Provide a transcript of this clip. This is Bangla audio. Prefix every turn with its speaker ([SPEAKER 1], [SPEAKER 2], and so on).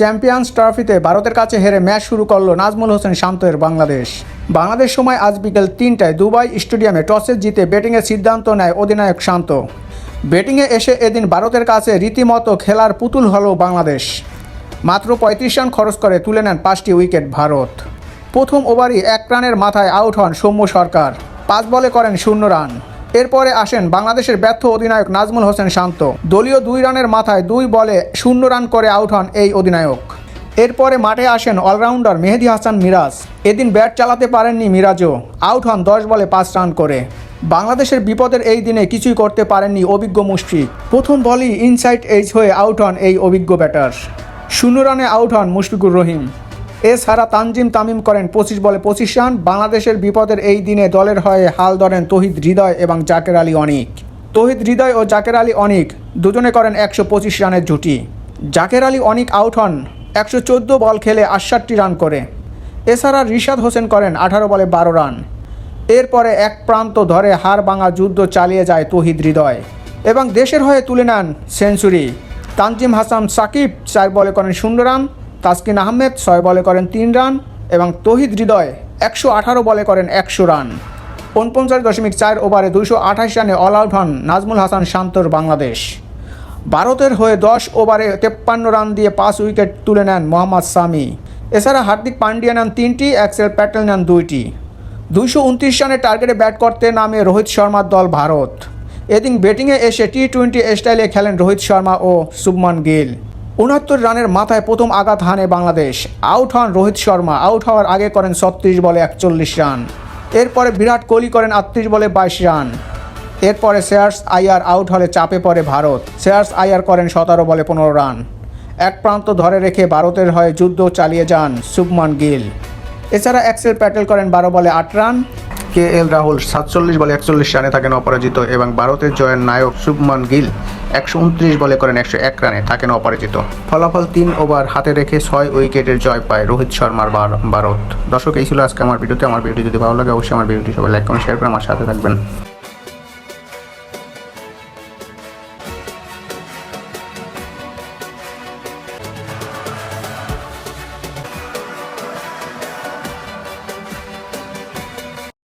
[SPEAKER 1] চ্যাম্পিয়ন্স ট্রফিতে ভারতের কাছে হেরে ম্যাচ শুরু করল নাজমুল হোসেন শান্তের বাংলাদেশ। বাংলাদেশ সময় আজ বিকেল তিনটায় দুবাই স্টেডিয়ামে টসে জিতে ব্যাটিংয়ের সিদ্ধান্ত নেয় অধিনায়ক শান্ত। ব্যাটিংয়ে এসে এদিন ভারতের কাছে রীতিমতো খেলার পুতুল হলো বাংলাদেশ। মাত্র পঁয়ত্রিশ রান খরচ করে তুলে নেন পাঁচটি উইকেট ভারত। প্রথম ওভারই এক রানের মাথায় আউট হন সৌম্য সরকার। পাঁচ বলে করেন শূন্য রান। এরপরে আসেন বাংলাদেশের ব্যর্থ অধিনায়ক নাজমুল হোসেন শান্ত। দলীয় দুই রানের মাথায় দুই বলে শূন্য রান করে আউট হন এই অধিনায়ক। এরপরে মাঠে আসেন অলরাউন্ডার মেহেদি হাসান মিরাজ। এদিন ব্যাট চালাতে পারেননি মিরাজও, আউট হন দশ বলে পাঁচ রান করে। বাংলাদেশের বিপদের এই দিনে কিছুই করতে পারেননি অভিজ্ঞ মুশফিক। প্রথম বলই ইনসাইড এইচ হয়ে আউট হন এই অভিজ্ঞ ব্যাটার। শূন্য রানে আউট হন মুশফিকুর রহিম। এছাড়া তানজিম তামিম করেন পঁচিশ বলে পঁচিশ রান। বাংলাদেশের বিপদের এই দিনে দলের হয়ে হাল ধরেন তহিদ হৃদয় এবং জাকের আলী অনিক। তহিদ হৃদয় ও জাকের আলী অনিক দুজনে করেন একশো পঁচিশ রানের জুটি। জাকের আলী অনিক আউট হন একশো চোদ্দ বল খেলে আটষট্টি রান করে। এছাড়া রিশাদ হোসেন করেন আঠারো বলে বারো রান। এরপরে এক প্রান্ত ধরে হার ভাঙা যুদ্ধ চালিয়ে যায় তহিদ হৃদয় এবং দেশের হয়ে তুলে নেন সেঞ্চুরি। তানজিম হাসান সাকিব চার বলে করেন শূন্য রান। তাসকিন আহমেদ ছয় বলে করেন তিন রান এবং তহিদ হৃদয় একশো আঠারো বলে করেন একশো রান। উনপঞ্চাশ দশমিক চার ওভারে দুইশো আঠাশ রানে অল আউট হন নাজমুল হাসান শান্তর বাংলাদেশ। ভারতের হয়ে দশ ওভারে তেপ্পান্ন রান দিয়ে পাঁচ উইকেট তুলে নেন মোহাম্মদ সামি। এছাড়া হার্দিক পান্ডিয়া নেন তিনটি অ্যাক্সেল প্যাটেল নেন দুইটি। দুইশো উনত্রিশ রানের টার্গেটে ব্যাট করতে নামে রোহিত শর্মার দল ভারত। এদিন ব্যাটিংয়ে এসে টি টোয়েন্টি স্টাইলে খেলেন রোহিত শর্মা ও শুভমান গিল। উনহাত্তর রানের মাথায় প্রথম আঘাত হানে বাংলাদেশ। আউট হন রোহিত শর্মা। আউট হওয়ার আগে করেন ছত্রিশ বলে একচল্লিশ রান। এরপরে বিরাট কোহলি করেন আটত্রিশ বলে বাইশ রান। এরপরে শেয়ার্স আইয়ার আউট হলে চাপে পড়ে ভারত। শেয়ার্স আইয়ার করেন সতেরো বলে পনেরো রান। এক প্রান্ত ধরে রেখে ভারতের হয়ে যুদ্ধ চালিয়ে যান শুভমান গিল। এছাড়া এক্সেল প্যাটেল করেন বারো বলে আট রান। কে এল রাহুল সাতচল্লিশ বলে একচল্লিশ রানে থাকেন অপরাজিত এবং ভারতের জয়ের নায়ক শুভমান গিল। একশো উনত্রিশ বলে করেন একশো এক রানে থাকেন অপরাজিত। ফলাফল তিন ওভার হাতে রেখে ছয় উইকেটের জয় পায় রোহিত শর্মার ভার- ভারত। দর্শক, এই ছিল আজকে আমার ভিডিওতে আমার ভিডিও যদি ভালো লাগে, অবশ্যই আমার ভিডিওটি সবাই লাইক কমেন্ট শেয়ার করে আমার সাথে থাকবেন।